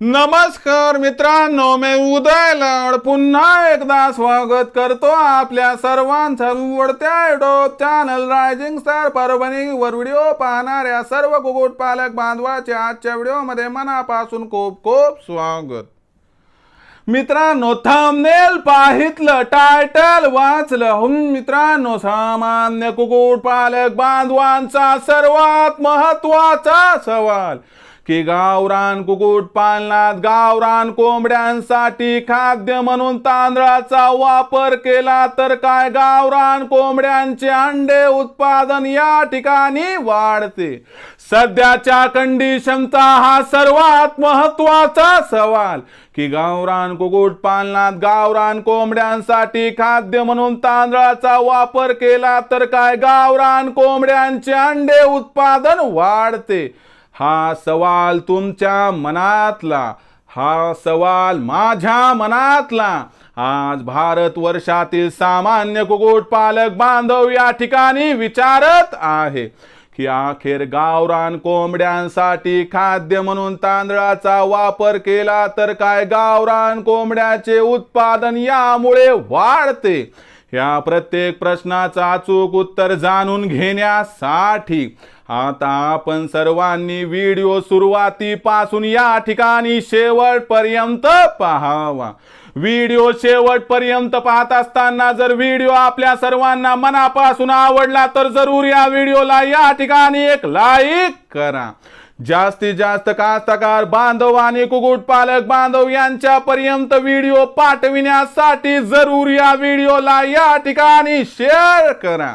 नमस्कार मित्रांनो मी उदय लड. पुन्हा एकदा स्वागत करतो आपल्या सर्वांचा आवडत्या YouTube channel rising star Parbhani वर व्हिडिओ पाहणाऱ्या सर्व कुकुट पालक बांधवाचे आजच्या व्हिडिओमध्ये मनापासून खूप खूप स्वागत. मित्रांनो थंबनेल पाहितलं टायटल वाचलं. हुन मित्रांनो सामान्य कुकुट पालक बांधवांचा सर्वात महत्त्वाचा सवाल. की गावरान कुकुट पालनात गावरान कोंबड्यांसाठी खाद्य म्हणून तांदळाचा वापर केला तर काय? गावरान कोंबड्यांचे अंडे उत्पादन या ठिकाणी वाढते. सध्याच्या कंडिशनचा हा सर्वात महत्त्वाचा सवाल की गावरान कुकुट पालनात गावरान कोंबड्यांसाठी खाद्य म्हणून तांदळाचा वापर केला तर काय? गावरान कोंबड्यांचे अंडे उत्पादन वाढते. हा सवाल तुमच्या मनातला हा सवाल माझ्या मनातला. आज भारत वर्षातील सामान्य कुक्कुटपालक बांधव या ठिकाणी विचारत आहे की अखेर गावरान कोंबड्यांसाठी खाद्य म्हणून तांदळाचा वापर केला तर काय गावरान कोंबड्याचे उत्पादन यामुळे वाढते? या प्रत्येक प्रश्नाचा अचूक उत्तर जाणून घेण्यासाठी आता आपण सर्वांनी व्हिडिओ सुरुवातीपासून या ठिकाणी शेवटपर्यंत पहावा. व्हिडिओ शेवटपर्यंत पाहत असताना जर व्हिडिओ आपल्या सर्वांना मनापासून आवडला तर जरूर या व्हिडिओला या ठिकाणी एक लाईक करा. जास्तीत जास्त कास्तकार बांधव आणि कुक्कुटपालक बांधव यांच्यापर्यंत व्हिडिओ पाठविण्यासाठी जरूर या व्हिडिओला या ठिकाणी शेअर करा.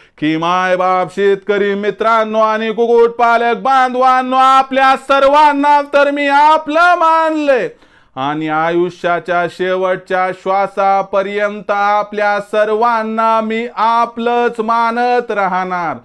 की मायबाप शेतकरी मित्रांनो आणि कुकुट पालक बांधवांनो आपल्या सर्वांना तर मी आपलं मानले. आणि आयुष्याच्या शेवटच्या श्वासापर्यंत आपल्या सर्वांना मी आपलंच मानत राहणार.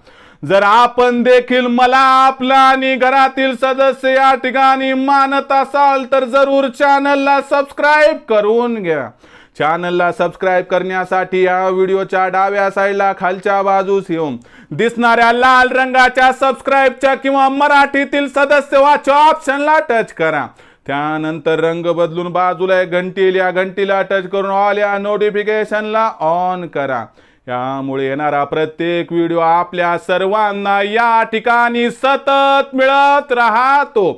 जर आपण देखील मला आपलं आणि घरातील सदस्य या ठिकाणी मानत असाल तर जरूर चॅनलला सबस्क्राईब करून घ्या. चॅनलला सबस्क्राईब करण्यासाठी या व्हिडिओच्या डाव्या साईडला खालच्या बाजूस येऊन दिसणाऱ्या लाल रंगाच्या सबस्क्राईबच्या किंवा मराठीतील सदस्य वाच ऑप्शनला टच करा. त्यानंतर रंग बदलून बाजूला एक घंटी या घंटीला टच करून ऑल या नोटिफिकेशनला ऑन करा. यामुळे येणारा प्रत्येक व्हिडिओ आपल्या सर्वांना या ठिकाणी सतत मिळत राहतो.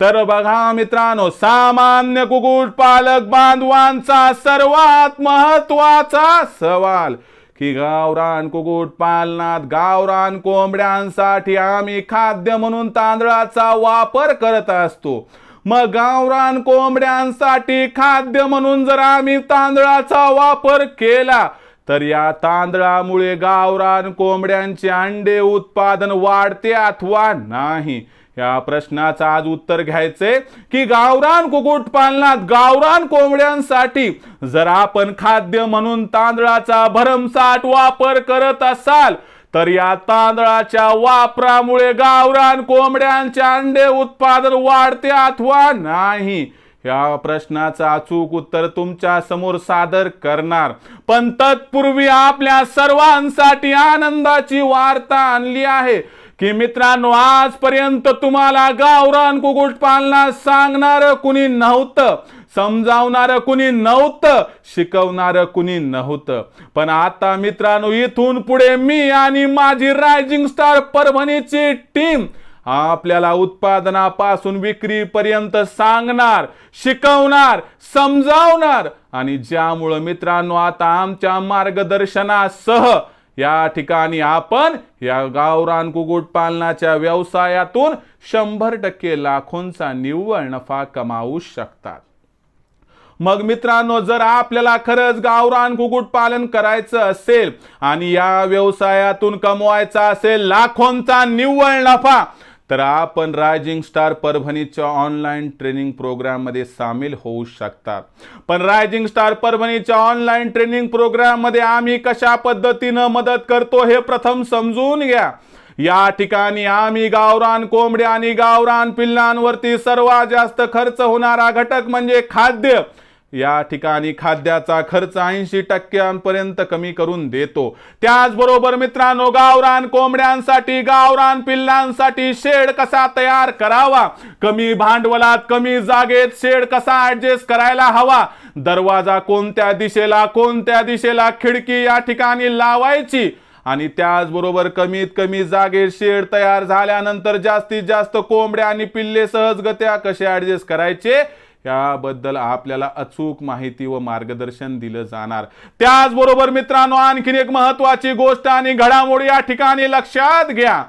तर बघा मित्रांनो सामान्य कुकुट पालक बांधवांचा सर्वात महत्त्वाचा सवाल की गावरान कुकुट पालनात गावरान कोंबड्यांसाठी आम्ही खाद्य म्हणून तांदळाचा वापर करत असतो. मग गावरान कोंबड्यांसाठी खाद्य म्हणून जर आम्ही तांदळाचा वापर केला तर या तांदळामुळे गावरान कोंबड्यांचे अंडे उत्पादन वाढते अथवा नाही? या प्रश्नाचं आज उत्तर घ्यायचंय की गावरान कुक्कुटपालनात गावरान कोंबड्यांसाठी जर आपण खाद्य म्हणून तांदळाचा भरमसाठ वापर करत असाल तर या तांदळाच्या वापरामुळे गावरान कोंबड्यांचे अंडे उत्पादन वाढते अथवा नाही? या प्रश्नाचं अचूक उत्तर तुमच्यासमोर सादर करणार. पण तत्पूर्वी आपल्या सर्वांसाठी आनंदाची वार्ता आणली आहे. की मित्रांनो आजपर्यंत तुम्हाला गावरान कुकुट पालनात सांगणार कुणी नव्हतं समजावणार कुणी नव्हतं शिकवणार कुणी नव्हतं. पण आता मित्रांनो इथून पुढे मी आणि माझी रायझिंग स्टार परभणीची टीम आपल्याला उत्पादनापासून विक्रीपर्यंत सांगणार शिकवणार समजावणार आणि ज्यामुळं मित्रांनो आता आमच्या मार्गदर्शनासह या ठिकाणी आपण या गावरान कुकुट पालनाच्या व्यवसायातून शंभर टक्के लाखोंचा निव्वळ नफा कमावू शकतात. मग मित्रांनो जर आपल्याला खरंच गावरान कुकुट पालन करायचं असेल आणि या व्यवसायातून कमवायचा असेल लाखोंचा निव्वळ नफा तर आपण रायझिंग स्टार परभणीच्या ऑनलाईन ट्रेनिंग प्रोग्राममध्ये सामील होऊ शकतात पण रायझिंग स्टार परभणीच्या ऑनलाईन ट्रेनिंग प्रोग्राममध्ये आम्ही कशा पद्धतीनं मदत करतो हे प्रथम समजून घ्या. या ठिकाणी आम्ही गावरान कोंबड्या आणि गावरान पिल्लांवरती सर्वात जास्त खर्च होणारा घटक म्हणजे खाद्य. या ठिकाणी खाद्याचा खर्च ऐंशी टक्क्यांपर्यंत कमी करून देतो. त्याचबरोबर मित्रांनो गावरान कोंबड्यांसाठी गावरान पिल्लांसाठी शेड कसा तयार करावा? कमी भांडवलात कमी जागेत शेड कसा ऍडजस्ट करायला हवा? दरवाजा कोणत्या दिशेला कोणत्या दिशेला खिडकी या ठिकाणी लावायची? आणि त्याचबरोबर कमीत कमी जागेत शेड तयार झाल्यानंतर जास्तीत जास्त कोंबड्या आणि पिल्ले सहजगत्या कसे ऍडजस्ट करायचे? याबद्दल आपल्याला अचूक माहिती व मार्गदर्शन दिलं जाणार. त्याचबरोबर मित्रांनो आणखीन एक महत्वाची गोष्ट आणि घडामोडी या ठिकाणी लक्षात घ्या.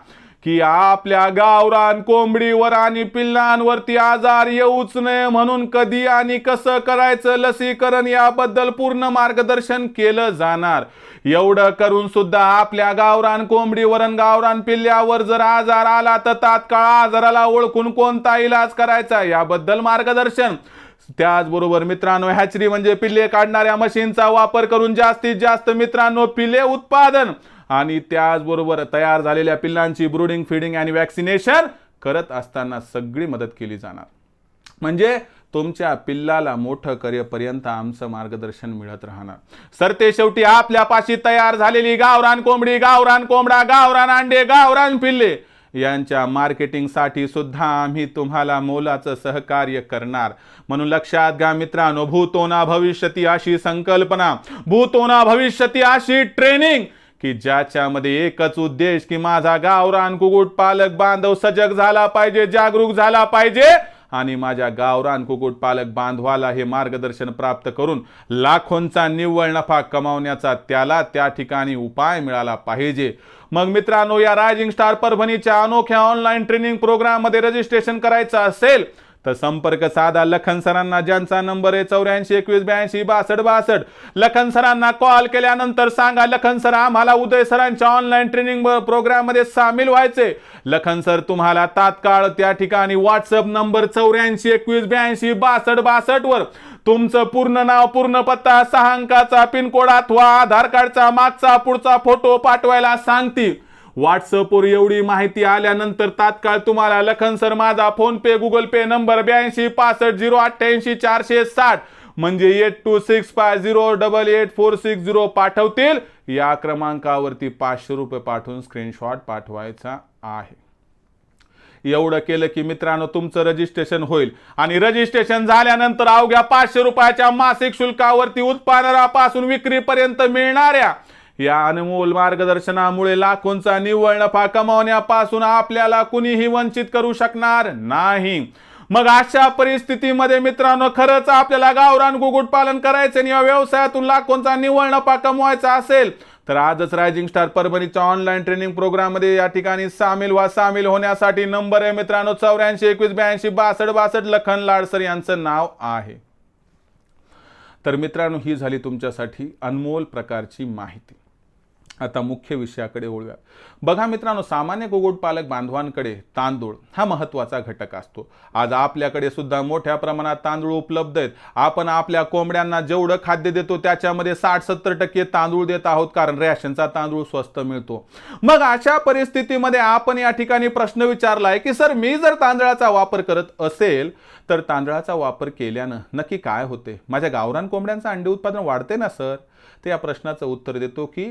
की आपल्या गावरान कोंबडीवर आणि पिल्लांवरती आजार येऊच नये म्हणून कधी आणि कसं करायचं लसीकरण याबद्दल पूर्ण मार्गदर्शन केलं जाणार. एवढं करून सुद्धा आपल्या गावरान कोंबडीवर आणि गावरान पिल्ल्यावर जर आजार आला तर तात्काळ आजाराला ओळखून कोणता इलाज करायचा याबद्दल मार्गदर्शन. त्याचबरोबर मित्रांनो हॅचरी म्हणजे पिल्ले काढणाऱ्या मशीनचा वापर करून जास्तीत जास्त मित्रांनो पिल्ले उत्पादन. आणि त्याचबरोबर तयार झालेल्या पिल्लांची ब्रुडिंग फिडिंग आणि वॅक्सिनेशन करत असताना सगळी मदत केली जाणार. म्हणजे तुमच्या पिल्लाला मोठं करेपर्यंत आमचं मार्गदर्शन मिळत राहणार. सर ते शेवटी आपल्यापाशी तयार झालेली गावरान कोंबडी गावरान कोंबडा गावरान अंडे गावरान पिल्ले यांच्या मार्केटिंगसाठी सुद्धा आम्ही तुम्हाला मोलाचं सहकार्य करणार. म्हणून लक्षात घ्या मित्रांनो भूतोना भविष्यती अशी संकल्पना भूतोना भविष्यती अशी ट्रेनिंग की ज्याच्यामध्ये एकच उद्देश की माझा गावरान कुकुट पालक बांधव सजग झाला पाहिजे जागरूक झाला पाहिजे आणि माझ्या गावरान कुकुट पालक बांधवाला हे मार्गदर्शन प्राप्त करून लाखोंचा निव्वळ नफा कमावण्याचा त्याला त्या ठिकाणी उपाय मिळाला पाहिजे. मग मित्रांनो या रायझिंग स्टार परभणीच्या अनोख्या ऑनलाईन ट्रेनिंग प्रोग्राममध्ये रजिस्ट्रेशन करायचं असेल तर संपर्क साधा लखन सरांना ज्यांचा नंबर आहे चौऱ्याऐंशी एकवीस ब्याऐंशी बासष्ट बासष्ट. लखन सरांना कॉल केल्यानंतर सांगा लखन सर आम्हाला उदय सरांच्या ऑनलाईन ट्रेनिंग प्रोग्राममध्ये सामील व्हायचे. लखन सर तुम्हाला तात्काळ त्या ठिकाणी व्हॉट्सअप नंबर चौऱ्याऐंशी एकवीस ब्याऐंशी बासष्ट बासष्ट वर. तुमचं पूर्ण नाव पूर्ण पत्ता सहा अंकाचा पिनकोड अथवा आधार कार्डचा मागचा पुढचा फोटो पाठवायला सांगतील. व्हॉट्सअपवर एवढी माहिती आल्यानंतर तात्काळ तुम्हाला लखन सर माझा PhonePe Google Pay number ब्याऐंशी पासष्ट झिरो अठ्ठ्याऐंशी चारशे साठ म्हणजे eight two six five zero double eight four six zero पाठवतील. या क्रमांकावरती पाचशे रुपये पाठवून स्क्रीनशॉट पाठवायचा आहे. एवढं केलं की मित्रांनो तुमचं रजिस्ट्रेशन होईल. आणि रजिस्ट्रेशन झाल्यानंतर अवघ्या पाचशे रुपयाच्या मासिक शुल्कावरती उत्पादनापासून विक्रीपर्यंत मिळणाऱ्या या अनमोल मार्गदर्शनामुळे लाखोंचा निव्वळ नफा कमावण्यापासून आपल्याला कुणीही वंचित करू शकणार नाही. मग अशा परिस्थितीमध्ये मित्रांनो खरंच आपल्याला गावरान कुक्कुटपालन करायचं आणि या व्यवसायातून लाखोंचा निव्वळ नफा कमवायचा असेल तर आजच रायझिंग स्टार परभणीच्या ऑनलाईन ट्रेनिंग प्रोग्राममध्ये या ठिकाणी सामील व सामील होण्यासाठी नंबर आहे मित्रांनो चौऱ्याऐंशी एकवीस ब्याऐंशी बासष्ट बासष्ट लखन लाडसर यांचं नाव आहे. तर मित्रांनो ही झाली तुमच्यासाठी अनमोल प्रकारची माहिती. आता मुख्य विषयाकडे वळूया. बघा मित्रांनो सामान्य कुक्कुटपालक बांधवांकडे तांदूळ हा महत्त्वाचा घटक असतो. आज आपल्याकडे सुद्धा मोठ्या प्रमाणात तांदूळ उपलब्ध आहेत. आपण आपल्या कोंबड्यांना जेवढं खाद्य देतो त्याच्यामध्ये साठ सत्तर टक्के तांदूळ देत आहोत कारण रॅशनचा तांदूळ स्वस्त मिळतो. मग अशा परिस्थितीमध्ये आपण या ठिकाणी प्रश्न विचारलाय की सर मी जर तांदळाचा वापर करत असेल तर तांदळाचा वापर केल्यानं नक्की काय होते? माझ्या गावरान कोंबड्यांचं अंडे उत्पादन वाढते ना सर? ते या प्रश्नाचं उत्तर देतो की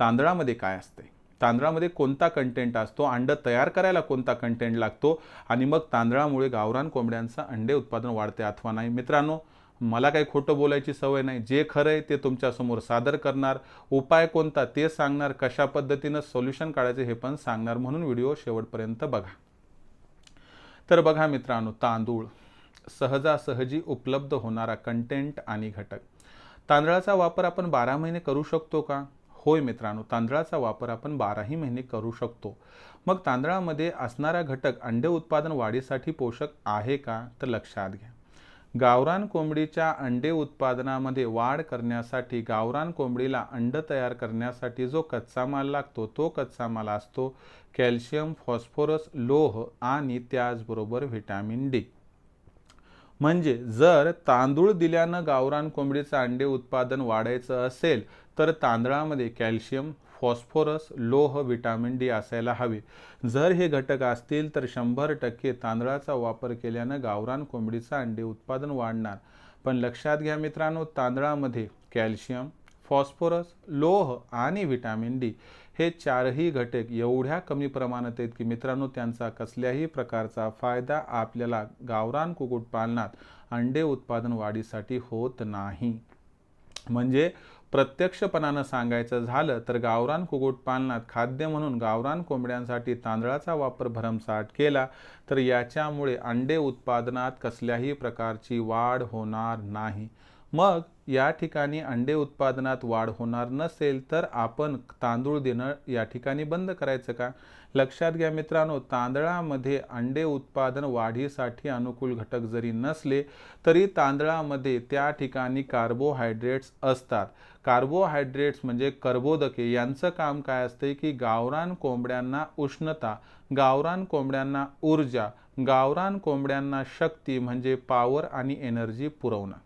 तांदळामध्ये काय असते? तांदळामध्ये कोणता कंटेंट असतो? अंड तयार करायला कोणता कंटेंट लागतो? आणि मग तांदळामुळे गावरान कोंबड्यांचं अंडे उत्पादन वाढते अथवा नाही? मित्रांनो मला काही खोटं बोलायची सवय नाही. जे खरं आहे ते तुमच्यासमोर सादर करणार. उपाय कोणता ते सांगणार. कशा पद्धतीनं सोल्युशन काढायचं हे पण सांगणार म्हणून व्हिडिओ शेवटपर्यंत बघा. तर बघा मित्रांनो तांदूळ. सहजासहजी उपलब्ध होणारा कंटेंट आणि घटक. तांदळाचा वापर आपण बारा महिने करू शकतो का? होय मित्रांनो तांदळाचा वापर आपण बाराही महिने करू शकतो. मग तांदळामध्ये असणारा घटक अंडे उत्पादन वाढीसाठी पोषक आहे का? तर लक्षात घ्या. गावरान कोंबडीच्या अंडे उत्पादनामध्ये वाढ करण्यासाठी गावरान कोंबडीला अंड तयार करण्यासाठी जो कच्चा माल लागतो तो कच्चा माल असतो. कॅल्शियम फॉस्फोरस लोह आणि त्याचबरोबर व्हिटॅमिन डी. म्हणजे जर तांदूळ दिल्यानं गावरान कोंबडीचं अंडे उत्पादन वाढायचं असेल तर तांदळामध्ये कॅल्शियम फॉस्फोरस लोह विटामिन डी असायला हवे. जर हे घटक असतील तर शंभर टक्के तांदळाचा वापर केल्यानं गावरान कोंबडीचं अंडे उत्पादन वाढणार. पण लक्षात घ्या मित्रांनो तांदळामध्ये कॅल्शियम फॉस्फोरस लोह आणि व्हिटॅमिन डी हे चारही घटक एवढ्या कमी प्रमाणात आहेत की मित्रांनो त्यांचा कसल्याही प्रकारचा फायदा आपल्याला गावरान कुक्कुटपालनात अंडे उत्पादन वाढीसाठी होत नाही. म्हणजे प्रत्यक्षपणानं सांगायचं झालं तर गावरान कुक्कुटपालनात खाद्य म्हणून गावरान कोंबड्यांसाठी तांदळाचा वापर भरमसाठ केला तर याच्यामुळे अंडे उत्पादनात कसल्याही प्रकारची वाढ होणार नाही. मग या ठिकाणी अंडे उत्पादनात वाढ होणार नसेल तर आपण तांदूळ देणं या ठिकाणी बंद करायचं का? लक्षात घ्या मित्रांनो तांदळामध्ये अंडे उत्पादन वाढीसाठी अनुकूल घटक जरी नसले तरी तांदळामध्ये त्या ठिकाणी कार्बोहायड्रेट्स असतात. कार्बोहायड्रेट्स म्हणजे कर्बोदके. यांचं काम काय असते की गावरान कोंबड्यांना उष्णता गावरान कोंबड्यांना ऊर्जा गावरान कोंबड्यांना शक्ती म्हणजे पॉवर आणि एनर्जी पुरवणं.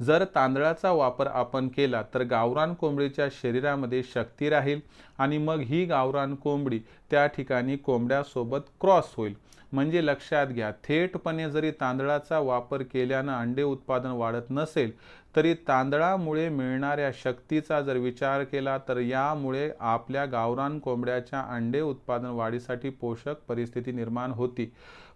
जर तांदळाचा वापर आपण केला तर गावरान कोंबडीच्या शरीरामध्ये शक्ती राहील आणि मग ही गावरान कोंबडी त्या ठिकाणी कोंबड्यासोबत क्रॉस होईल. म्हणजे लक्षात घ्या थेटपणे जरी तांदळाचा वापर केल्यानं अंडे उत्पादन वाढत नसेल तरी तांदळामुळे मिळणाऱ्या शक्तीचा जर विचार केला तर यामुळे आपल्या गावरान कोंबड्याच्या अंडे उत्पादन वाढीसाठी पोषक परिस्थिती निर्माण होती.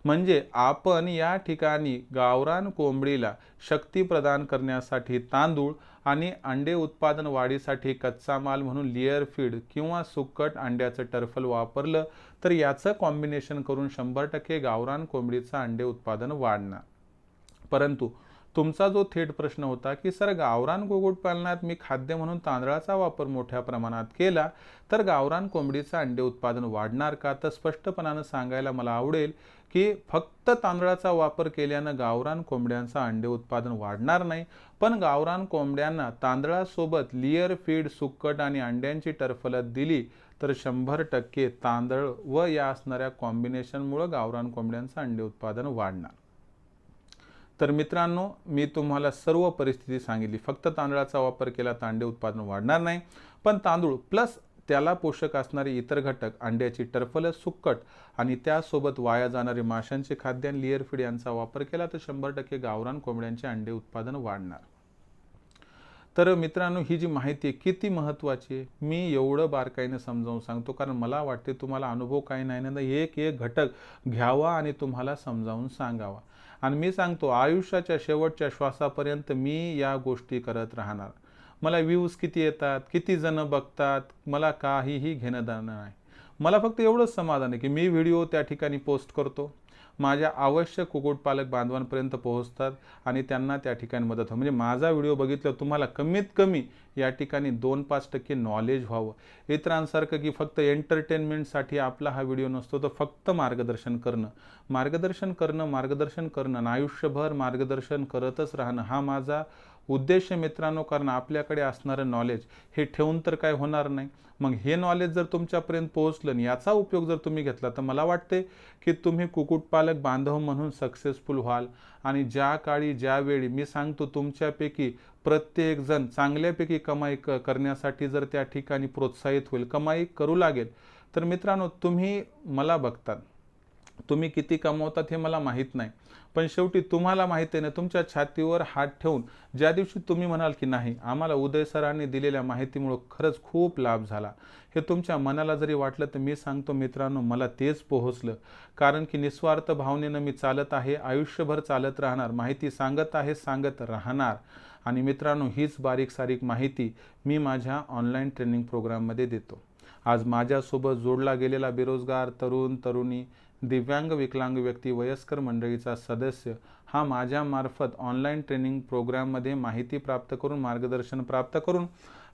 म्हणजे आपण या ठिकाणी गावरान कोंबडीला शक्ती प्रदान करण्यासाठी तांदूळ आणि अंडे उत्पादन वाढीसाठी कच्चा माल म्हणून लिअर फीड किंवा सुकट अंड्याचं टर्फल वापरलं तर याचं कॉम्बिनेशन करून शंभर टक्के गावरान कोंबडीचं अंडे उत्पादन वाढणार. परंतु तुमचा जो थेट प्रश्न होता की सर गावरान कुक्कुटपालनात मी खाद्य म्हणून तांदळाचा वापर मोठ्या प्रमाणात केला तर गावरान कोंबडीचं अंडे उत्पादन वाढणार का? तर स्पष्टपणानं सांगायला मला आवडेल की फक्त तांदळाचा वापर केल्यानं गावरान कोंबड्यांचं अंडे उत्पादन वाढणार नाही पण गावरान कोंबड्यांना तांदळासोबत लिअर फीड सुक्कट आणि अंड्यांची टरफलत दिली तर शंभर टक्के तांदळ व या असणाऱ्या कॉम्बिनेशनमुळं गावरान कोंबड्यांचं अंडे उत्पादन वाढणार. तर मित्रांनो मी तुम्हाला सर्व परिस्थिती सांगितली. फक्त तांदळाचा वापर केला तर अंडे उत्पादन वाढणार नाही. पण तांदूळ प्लस त्याला पोषक असणारे इतर घटक अंड्याची टर्फलस सुक्कट आणि त्यासोबत वाया जाणारे माशांचे खाद्य आणि लिअर फीड यांचा वापर केला तर शंभर टक्के गावरान कोंबड्यांचे अंडे उत्पादन वाढणार. तर मित्रांनो ही जी माहिती आहे किती महत्त्वाची आहे मी एवढं बारकाईने समजावून सांगतो कारण मला वाटते तुम्हाला अनुभव काही नाही ना एक एक घटक घ्यावा आणि तुम्हाला समजावून सांगावा. आणि मी सांगतो आयुष्याच्या शेवटच्या श्वासापर्यंत मी या गोष्टी करत राहणार. मला व्ह्यूज किती येतात किती जण बघतात मला काहीही घेणं देणं नाही. मला फक्त एवढंच समाधान आहे की मी व्हिडिओ त्या ठिकाणी पोस्ट करतो माझ्या आवश्यक कुक्कुटपालक बांधवांपर्यंत पोहोचतात आणि त्यांना त्या ठिकाणी मदत हो म्हणजे माझा व्हिडिओ बघितलं तुम्हाला कमीत कमी या ठिकाणी दोन पाच टक्के नॉलेज व्हावं. इतरांसारखं की फक्त एंटरटेनमेंटसाठी आपला हा व्हिडिओ नसतो तर फक्त मार्गदर्शन करणं. मार्गदर्शन करणं मार्गदर्शन करणं आयुष्यभर मार्गदर्शन करतच राहणं हा माझा उद्देश मित्रांनो कारण आपल्याकडे असणारं नॉलेज हे ठेवून तर काय होणार नाही. मग हे नॉलेज जर तुमच्यापर्यंत पोहोचलं आणि याचा उपयोग जर तुम्ही घेतला तर मला वाटते की तुम्ही कुक्कुटपालक बांधव म्हणून सक्सेसफुल व्हाल. आणि ज्या काळी ज्यावेळी मी सांगतो तुमच्यापैकी प्रत्येकजण चांगल्यापैकी कमाई क करण्यासाठी जर त्या ठिकाणी प्रोत्साहित होईल कमाई करू लागेल. तर मित्रांनो तुम्ही मला बघतात. तुम्ही किती कमवतात हे मला माहीत नाही. पण शेवटी तुम्हाला माहिती आहे ना तुमच्या छातीवर हात ठेवून ज्या दिवशी तुम्ही म्हणाल की नाही आम्हाला उदय सरांनी दिलेल्या माहितीमुळं खरंच खूप लाभ झाला. हे तुमच्या मनाला जरी वाटलं तर मी सांगतो मित्रांनो मला तेच पोहोचलं. कारण की निस्वार्थ भावनेनं मी चालत आहे आयुष्यभर चालत राहणार माहिती सांगत आहे सांगत राहणार. आणि मित्रांनो हीच बारीक सारीक माहिती मी माझ्या ऑनलाईन ट्रेनिंग प्रोग्राममध्ये देतो. आज माझ्यासोबत जोडला गेलेला बेरोजगार तरुण तरुणी दिव्यांग विकलांग व्यक्ती वयस्कर मंडळीचा सदस्य हा माझ्यामार्फत ऑनलाईन ट्रेनिंग प्रोग्राममध्ये माहिती प्राप्त करून मार्गदर्शन प्राप्त करून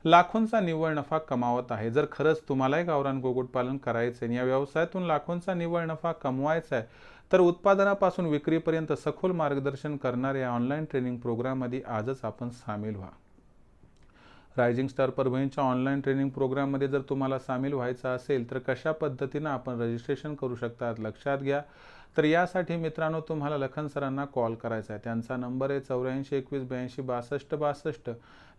लाखोंचा निव्वळ नफा कमावत आहे. जर खरंच तुम्हालाही गावरान कुक्कुटपालन करायचं आहे या व्यवसायातून लाखोंचा निव्वळ नफा कमवायचा आहे तर उत्पादनापासून विक्रीपर्यंत सखोल मार्गदर्शन करणाऱ्या ऑनलाईन ट्रेनिंग प्रोग्राममध्ये आजच आपण सामील व्हा. रायझिंग स्टार परभणीच्या ऑनलाईन ट्रेनिंग प्रोग्राममध्ये जर तुम्हाला सामील व्हायचं असेल तर कशा पद्धतीनं आपण रजिस्ट्रेशन करू शकतात लक्षात घ्या. तर यासाठी मित्रांनो तुम्हाला लखन सरांना कॉल करायचा आहे. त्यांचा नंबर आहे चौऱ्याऐंशी एकवीस ब्याऐंशी बासष्ट बासष्ट.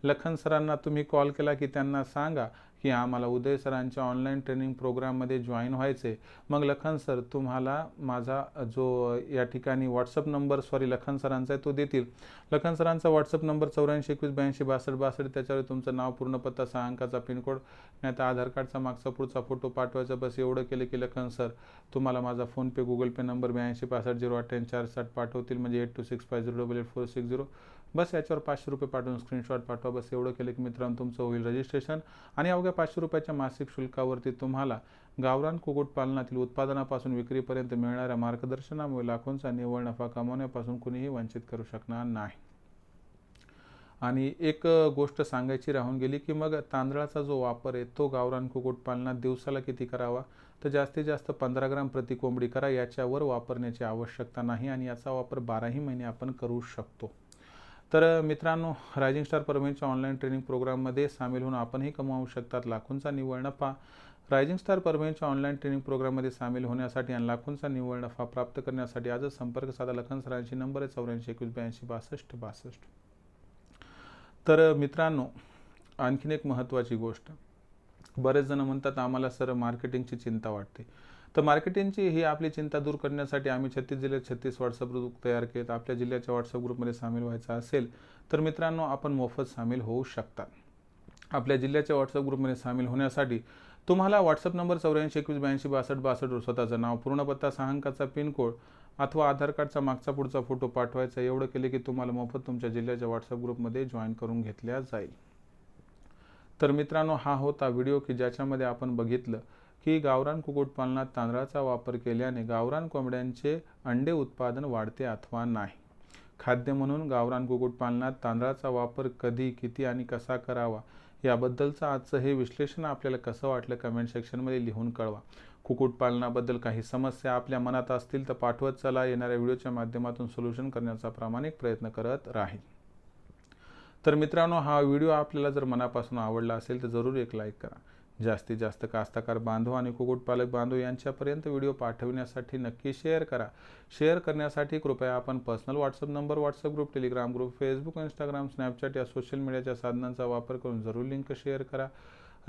लखन सरांना तुम्ही कॉल केला की त्यांना सांगा. की आम्हाला उदय सरांच्या ऑनलाईन ट्रेनिंग प्रोग्राममध्ये जॉईन व्हायचे मग लखन सर तुम्हाला माझा जो या ठिकाणी व्हॉट्सअप नंबर सॉरी लखन सरांचा आहे तो देतील. लखन सरांचा व्हॉट्सअप नंबर चौऱ्याऐंशी एकवीस ब्याऐंशी बासष्ट बासष्ट त्याच्यावर तुमचं नाव पूर्ण पत्ता सहा अंकाचा पिनकोड नाही तर आधार कार्डचा मागचा पुढचा फोटो पाठवायचा बस एवढं केलं की लखन सर तुम्हाला माझा फोनपे गुगल पे नंबर ब्याऐंशी पासष्ट झिरो अठ्ठ्याऐंशी चार साठ पाठवतील. म्हणजे eight two six five zero double eight four six zero बस याच्यावर पाचशे रुपये पाठवून स्क्रीनशॉट पाठवा. बस एवढं केलं की मित्रांनो तुमचं होईल रजिस्ट्रेशन आणि अवघ्या पाचशे रुपयाच्या मासिक शुल्कावरती तुम्हाला गावरान कुक्कुटपालनातील उत्पादनापासून विक्रीपर्यंत मिळणाऱ्या मार्गदर्शनामुळे लाखोंचा निव्वळ नफा कमावण्यापासून कुणीही वंचित करू शकणार नाही. आणि एक गोष्ट सांगायची राहून गेली की मग तांदळाचा जो वापर आहे तो गावरान कुक्कुटपालनात दिवसाला किती करावा? तर जास्तीत जास्त पंधरा ग्राम प्रति कोंबडी करा. याच्यावर वापरण्याची आवश्यकता नाही आणि याचा वापर बाराही महिने आपण करू शकतो. तर मित्रांनो रायझिंग स्टार परभणीच्या ऑनलाईन ट्रेनिंग प्रोग्राममध्ये सामील होऊन आपणही कमावू शकतात लाखोंचा निव्वळ नफा. रायझिंग स्टार परभणीच्या ऑनलाईन ट्रेनिंग प्रोग्राममध्ये सामील होण्यासाठी आणि लाखोंचा निव्वळ नफा प्राप्त करण्यासाठी आजच संपर्क साधा. लखन सरांची नंबर आहे चौऱ्याऐंशी एकवीस ब्याऐंशी बासष्ट बासष्ट. तर मित्रांनो आणखीन एक महत्त्वाची गोष्ट. बरेच जण म्हणतात आम्हाला सर मार्केटिंगची चिंता वाटते. तर मार्केटिंगची ही आपली चिंता दूर करण्यासाठी आम्ही छत्तीस जिल्ह्यात छत्तीस व्हॉट्सअप ग्रुप तयार केलेत. आपल्या जिल्ह्याच्या व्हॉट्सअप ग्रुपमध्ये सामील व्हायचा असेल तर मित्रांनो आपण मोफत सामील होऊ शकतात. आपल्या जिल्ह्याच्या व्हॉट्सअप ग्रुपमध्ये सामील होण्यासाठी तुम्हाला व्हॉट्सअप नंबर चौऱ्याऐंशी एकवीस ब्याऐंशी बासष्ट बासष्ट स्वतःचं नाव पूर्ण पत्ता सहा अंकाचा पिनकोड अथवा आधार कार्डचा मागचा पुढचा फोटो पाठवायचा एवढं केले की तुम्हाला मोफत तुमच्या जिल्ह्याच्या व्हॉट्सअप ग्रुपमध्ये जॉईन करून घेतल्या जाईल. तर मित्रांनो हा होता व्हिडिओ की ज्याच्यामध्ये आपण बघितलं की गावरान कुक्कुटपालनात तांदळाचा वापर केल्याने गावरान कोंबड्यांचे अंडे उत्पादन वाढते अथवा नाही? खाद्य म्हणून गावरान कुक्कुटपालनात तांदळाचा वापर कधी किती आणि कसा करावा? याबद्दलचं आजचं हे विश्लेषण आपल्याला कसं वाटलं कमेंट सेक्शनमध्ये लिहून कळवा. कुक्कुटपालनाबद्दल काही समस्या आपल्या मनात असतील तर पाठवत चला. येणाऱ्या व्हिडिओच्या माध्यमातून सोल्युशन करण्याचा प्रामाणिक प्रयत्न करत राहील. तर मित्रांनो हा व्हिडिओ आपल्याला जर मनापासून आवडला असेल तर जरूर एक लाईक करा. जास्तीत जास्त कास्ताकार बांधव आणि कुक्कुटपालक बांधव यांच्यापर्यंत व्हिडिओ पाठवण्यासाठी नक्की शेअर करा. शेअर करण्यासाठी कृपया आपण personal WhatsApp number WhatsApp group Telegram group Facebook Instagram Snapchat या सोशल मीडियाच्या साधनांचा वापर करून जरूर लिंक शेअर करा.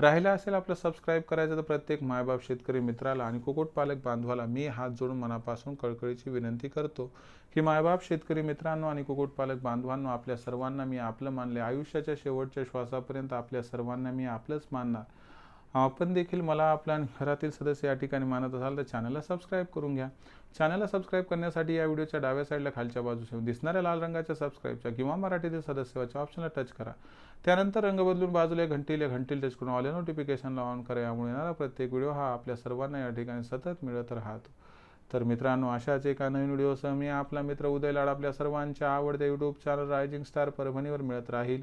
राहिला असेल आपलं सबस्क्राईब करायचं तर प्रत्येक मायबाप शेतकरी मित्राला आणि कुक्कुटपालक बांधवाला मी हात जोडून मनापासून कळकळीची विनंती करतो की मायबाप शेतकरी मित्रांनो आणि कुक्कुटपालक बांधवांनो आपल्या सर्वांना मी आपलं मानले. आयुष्याच्या शेवटच्या श्वासापर्यंत आपल्या सर्वांना मी आपलंच मानणार. आपण देखील मला आपल्या घरातील सदस्य या ठिकाणी मानत असाल तर चॅनलला सबस्क्राईब करून घ्या. चॅनलला सबस्क्राईब करण्यासाठी या व्हिडिओच्या डाव्या साईडला खालच्या बाजूस दिसणाऱ्या लाल रंगाच्या सबस्क्राईबच्या किंवा मराठीतील सदस्याच्या ऑप्शनला टच करा. त्यानंतर रंग बदलून बाजूला घंटीला घंटीला टच करून ऑल नोटिफिकेशनला ऑन करा. यामुळे येणारा प्रत्येक व्हिडिओ हा आपल्या सर्वांना या ठिकाणी सतत मिळत राहतो. तर मित्रांनो अशाच एका नवीन व्हिडिओसह मी आपला मित्र उदय लाड आपल्या सर्वांच्या आवडत्या युट्यूब चॅनल रायझिंग स्टार परभणीवर मिळत राहील.